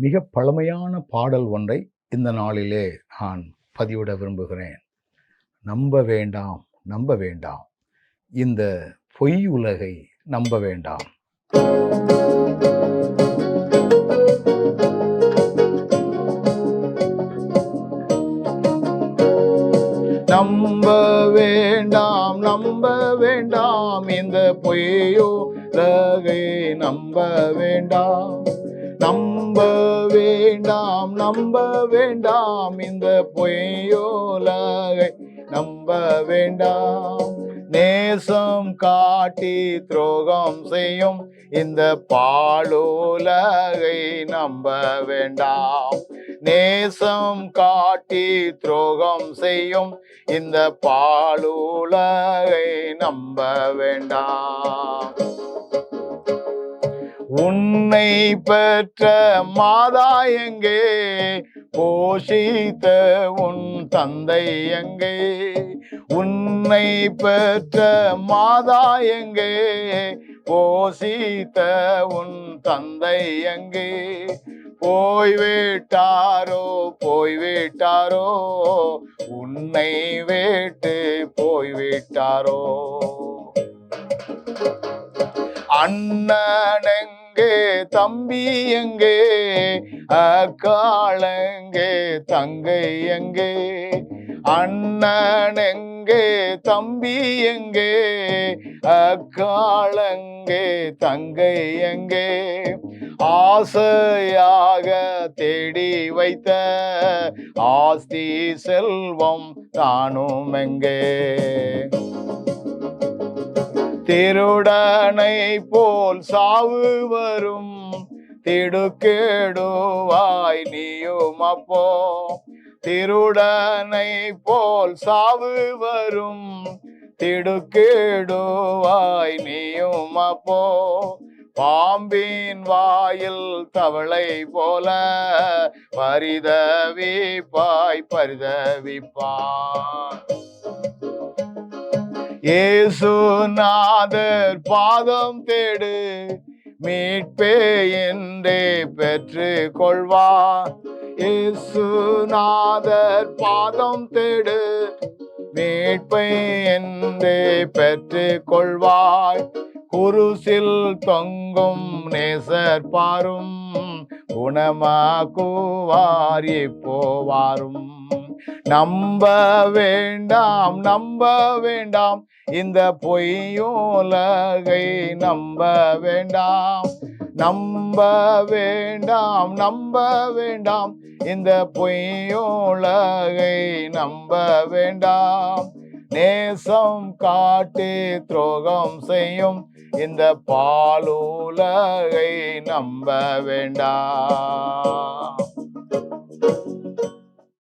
மிக பழமையான பாடல் ஒன்றை இந்த நாளிலே நான் பதிவிட விரும்புகிறேன். நம்ப வேண்டாம் நம்ப வேண்டாம். இந்த பொய் உலகை நம்ப வேண்டாம். நம்ப வேண்டாம் நம்ப வேண்டாம். இந்த பொய்யோ பொய்யுலகை நம்ப வேண்டாம். நம்ப வேண்டாம் நம்ப வேண்டாம் இந்த பொய்யோலகை. நம்ப வேண்டாம் நேசம் காட்டி துரோகம் செய்யும் இந்த பாலோலகை. நம்ப வேண்டாம் நேசம் காட்டி துரோகம் செய்யும் இந்த பாலுலகை. நம்ப வேண்டாம். உன்னை பெற்ற மாதா எங்கே? போஷித்த உன் தந்தை எங்கே? உன்னை பெற்ற மாதா எங்கே? போஷித்த உன் தந்தை எங்கே? போய்விட்டாரோ போய்விட்டாரோ உன்னை வேட்டு போய்விட்டாரோ அண்ணனெங்கே எங்கே? தம்பி எங்கே? அக்காளங்கே? தங்கை எங்கே? அண்ணன் எங்கே? தம்பி எங்கே? அக்காளங்கே? தங்கை எங்கே? ஆசையாக தேடி வைத்த ஆஸ்தி செல்வம் தானும் எங்கே? திருடனை போல் சாவு வரும். திடுக்கேடுவாய் நீயும் அப்போ. திருடனை போல் சாவு வரும். திடுக்கேடுவாய் நீயும் அப்போ. பாம்பின் வாயில் தவளை போல பரிதவிப்பாய் பரிதவிப்பாய். ஏசுநாதர் பாதம் தேடு மீட்பே என்றே பெற்று கொள்வார். ஏசுநாதர் பாதம் தேடு மீட்பை என்றே பெற்று கொள்வாய். குருசில் தொங்கும் நேசர் பாரும் குணமாக்குவார் இப்போ வாரும் நம்ப வேண்டாம் நம்ப வேண்டாம். இந்த பொய்யுலகை நம்ப வேண்டாம். நம்ப வேண்டாம் நம்ப வேண்டாம். இந்த பொய்யுலகை நம்ப வேண்டாம். நேசம் காட்டி துரோகம் செய்யும் இந்த பாலுலகை நம்ப வேண்டாம்.